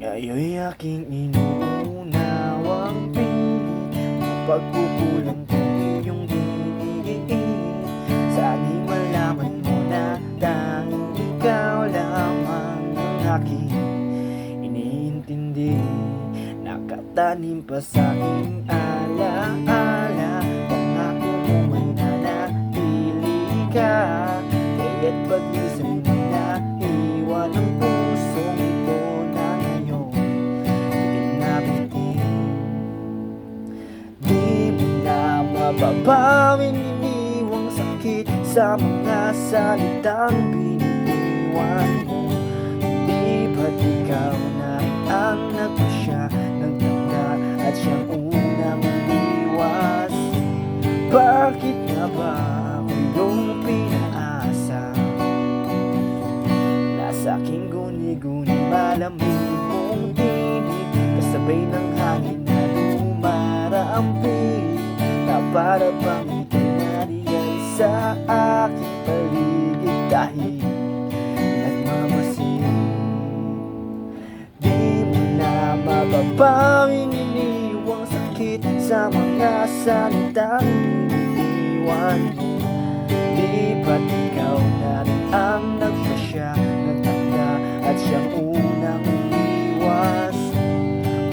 Ngayon'y aking inuunawang pilit Pagkukulang kong iyong diin Sana'y malaman mo na tanging ikaw lamang ang aking iniintindi. Nakatanim pa sa aking alaala Pangako mo mananatili ka. Kaya't pag-isip mababawin iniwang sakit Sa mga salitang binitiwan mo. Di ba't ikaw na ang nagpasya ng tanda At siyang unang umiwas? Bakit nga ba ako yung pinaasa? Nasa aking guni-guni malamig mong tinig Kasabay ng hangin na lumarampi Na para bang itinariyan sa aking paligid Dahil nagmamasid Di mo na mababawing iniwang sakit Sa mga salitang iniwan. Di ba't ikaw na rin ang nagpasya Nagtanda at siyang unang umiwas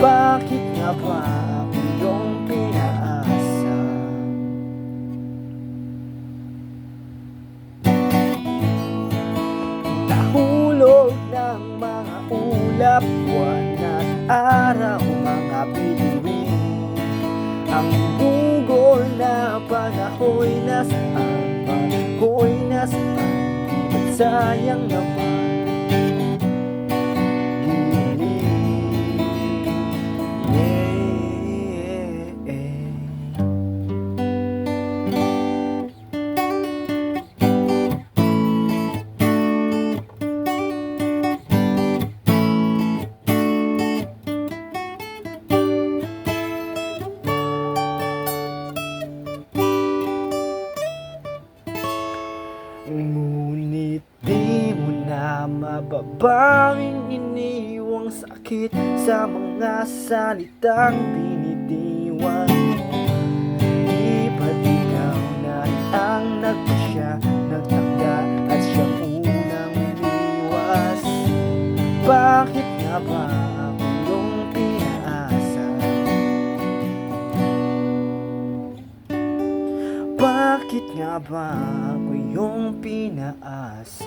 Bakit nga ba ulap Buwan at araw, mga bituin Ang bugol na panahoy nasaan Panahoy nasaan ba't sayang naman Ngunit di mo na mababawing iniwang sakit Sa mga salitang binitiwan Di ba't ikaw na ang nagpasya Nagtangga at siyang unang umiwas Bakit nga ba Bakit nga ba ako yung pinaasa?